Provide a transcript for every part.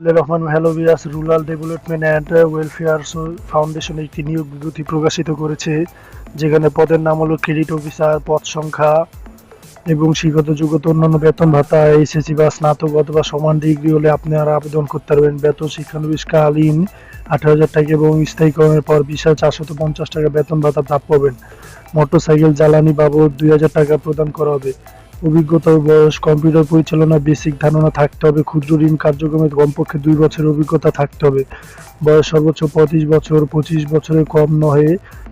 Rahman hello rural development and welfare foundation একটি নিয়োগ বিজ্ঞপ্তি প্রকাশিত করেছে, যেখানে পদের নাম হলো ক্রেডিট অফিসার, পদ সংখ্যা এবং শিক্ষত যোগ্যতা, অন্যান্য বেতন ভাতা এসএসসি বা স্নাতক অথবা সমান ডিগ্রি হলে আপনারা আবেদন করতে পারবেন। বেতন শিক্ষানবিশকালীন আঠারো হাজার টাকা এবং স্থায়ীকরণের পর বিশ হাজার চারশত পঞ্চাশ টাকা বেতন ভাতা প্রাপ্য হবেন। মোটরসাইকেল জ্বালানি বাবদ দুই হাজার টাকা প্রদান করা হবে। অভিজ্ঞতা ও বয়স, কম্পিউটার পরিচালনা বেসিক ধারণা থাকতে হবে, ক্ষুদ্র ঋণ কার্যক্রমে কমপক্ষে দুই বছরের অভিজ্ঞতা থাকতে হবে। বয়স সর্বোচ্চ পঁয়ত্রিশ বছর, পঁচিশ বছরের কম নহে,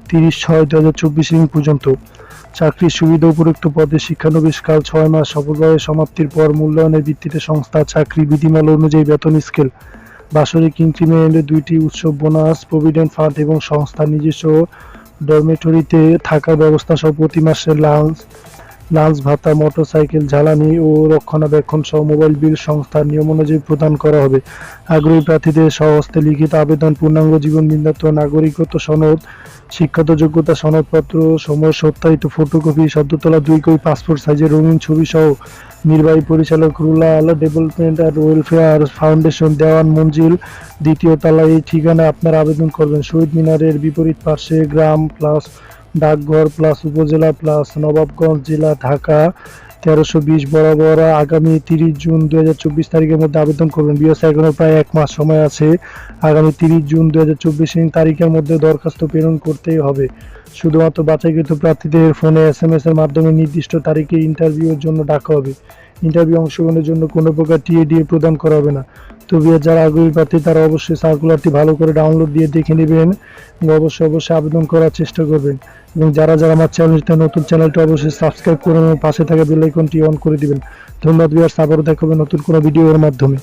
তিরিশ ছয় দু হাজার চব্বিশ পর্যন্ত। চাকরির সুবিধা উপরোক্ত পদে শিক্ষানবিশকাল ছয় মাস, সফলভাবে সমাপ্তির পর মূল্যায়নের ভিত্তিতে সংস্থা চাকরি বিধিমালা অনুযায়ী বেতন স্কেল বাৎসরিক ইনক্রিমেন্টে দুইটি উৎসব বোনাস প্রভিডেন্ট ফান্ড এবং সংস্থার নিজস্ব ডরমেটরিতে থাকার ব্যবস্থা সহ প্রতি মাসে লাঞ্চ লাঞ্চ ভাতা, মোটরসাইকেল, জ্বালানি ও রক্ষণাবেক্ষণ সহ মোবাইল বিল সংস্থার নিয়ম অনুযায়ী প্রদান করা হবে। আগ্রহী প্রার্থীদের স্বহস্তে লিখিত আবেদন, পূর্ণাঙ্গ জীবন বিন্দাত নাগরিকত্ব সনদ শিক্ষাত যোগ্যতা সনদপত্র, সময় সত্যায়িত ফটোকপি সদ্য তোলা দুই কপি, পাসপোর্ট সাইজের রঙিন ছবি সহ নির্বাহী পরিচালক rural development and welfare foundation Dewan Manzil দ্বিতীয় তলায় এই ঠিকানায় আপনারা আবেদন করবেন। শহীদ মিনারের বিপরীত পার্শ্বে গ্রাম প্লাস ডাকঘর প্লাস উপজেলা প্লাস নবাবগঞ্জ জেলা ঢাকা তেরোশো বিশ বরাবর আগামী তিরিশ জুন দু হাজার চব্বিশ তারিখের মধ্যে আবেদন করবেন। বিএস এখনও প্রায় এক মাস সময় আছে। আগামী তিরিশ জুন দু হাজার চব্বিশ তারিখের মধ্যে দরখাস্ত প্রেরণ করতেই হবে। শুধুমাত্র বাছাইকৃত প্রার্থীদের ফোনে এস এম এস এর মাধ্যমে নির্দিষ্ট তারিখে ইন্টারভিউর জন্য ডাকা হবে। ইন্টারভিউ অংশগ্রহণের জন্য কোনো প্রকার টিএডিএ প্রদান করা হবে না। তবে যারা আগ্রহী প্রার্থী, তারা অবশ্যই সার্কুলারটি ভালো করে ডাউনলোড দিয়ে দেখে নেবেন অবশ্যই অবশ্যই আবেদন করার চেষ্টা করবেন। এবং যারা যারা আমার চ্যানেলটা নতুন, চ্যানেলটা অবশ্যই সাবস্ক্রাইব করে এবং পাশে থাকা বেল আইকনটি অন করে দিবেন। ধন্যবাদ বিহার আবারও দেখাবে নতুন কোনো ভিডিওর মাধ্যমে।